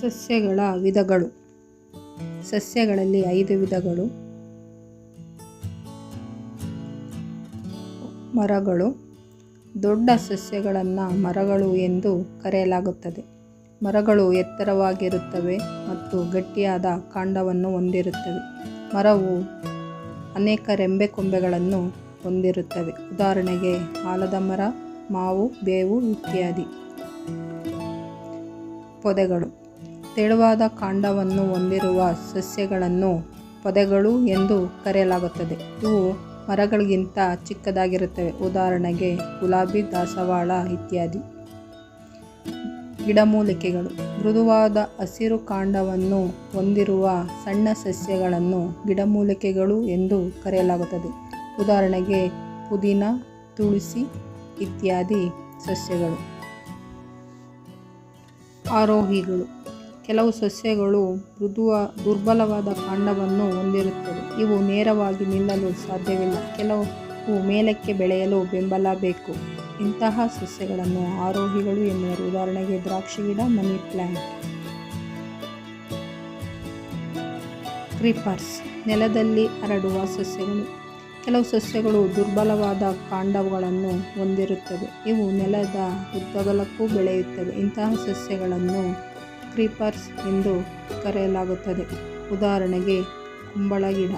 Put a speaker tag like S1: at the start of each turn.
S1: ಸಸ್ಯಗಳ ವಿಧಗಳು. ಸಸ್ಯಗಳಲ್ಲಿ ಐದು ವಿಧಗಳು. ಮರಗಳು. ದೊಡ್ಡ ಸಸ್ಯಗಳನ್ನು ಮರಗಳು ಎಂದು ಕರೆಯಲಾಗುತ್ತದೆ. ಮರಗಳು ಎತ್ತರವಾಗಿರುತ್ತವೆ ಮತ್ತು ಗಟ್ಟಿಯಾದ ಕಾಂಡವನ್ನು ಹೊಂದಿರುತ್ತವೆ. ಮರವು ಅನೇಕ ರೆಂಬೆ ಕೊಂಬೆಗಳನ್ನು ಹೊಂದಿರುತ್ತವೆ. ಉದಾಹರಣೆಗೆ ಆಲದ ಮರ, ಮಾವು, ಬೇವು ಇತ್ಯಾದಿ. ಪೊದೆಗಳು. ತೆಳುವಾದ ಕಾಂಡವನ್ನು ಹೊಂದಿರುವ ಸಸ್ಯಗಳನ್ನು ಪೊದೆಗಳು ಎಂದು ಕರೆಯಲಾಗುತ್ತದೆ. ಇವು ಮರಗಳಿಗಿಂತ ಚಿಕ್ಕದಾಗಿರುತ್ತವೆ. ಉದಾಹರಣೆಗೆ ಗುಲಾಬಿ, ದಾಸವಾಳ ಇತ್ಯಾದಿ. ಗಿಡಮೂಲಿಕೆಗಳು. ಮೃದುವಾದ ಹಸಿರು ಕಾಂಡವನ್ನು ಹೊಂದಿರುವ ಸಣ್ಣ ಸಸ್ಯಗಳನ್ನು ಗಿಡಮೂಲಿಕೆಗಳು ಎಂದು ಕರೆಯಲಾಗುತ್ತದೆ. ಉದಾಹರಣೆಗೆ ಪುದೀನ, ತುಳಸಿ ಇತ್ಯಾದಿ ಸಸ್ಯಗಳು. ಆರೋಹಿಗಳು. ಕೆಲವು ಸಸ್ಯಗಳು ಮೃದುವ, ದುರ್ಬಲವಾದ ಕಾಂಡವನ್ನು ಹೊಂದಿರುತ್ತವೆ. ಇವು ನೇರವಾಗಿ ನಿಲ್ಲಲು ಸಾಧ್ಯವಿಲ್ಲ. ಕೆಲವು ಮೇಲಕ್ಕೆ ಬೆಳೆಯಲು ಬೆಂಬಲ ಬೇಕು. ಇಂತಹ ಸಸ್ಯಗಳನ್ನು ಆರೋಹಿಗಳು ಎನ್ನುವರು. ಉದಾಹರಣೆಗೆ ದ್ರಾಕ್ಷಿ ಗಿಡ ಮನಿ ಪ್ಲ್ಯಾಂಟ್ ಕ್ರೀಪರ್ಸ್ ನೆಲದಲ್ಲಿ ಹರಡುವ ಸಸ್ಯಗಳು. ಕೆಲವು ಸಸ್ಯಗಳು ದುರ್ಬಲವಾದ ಕಾಂಡಗಳನ್ನು ಹೊಂದಿರುತ್ತವೆ. ಇವು ನೆಲದ ಉದ್ದಗಲಕ್ಕೂ ಬೆಳೆಯುತ್ತವೆ. ಇಂತಹ ಸಸ್ಯಗಳನ್ನು ಕ್ರೀಪರ್ಸ್ ಎಂದು ಕರೆಯಲಾಗುತ್ತದೆ. ಉದಾಹರಣೆಗೆ ಕುಂಬಳ ಗಿಡ.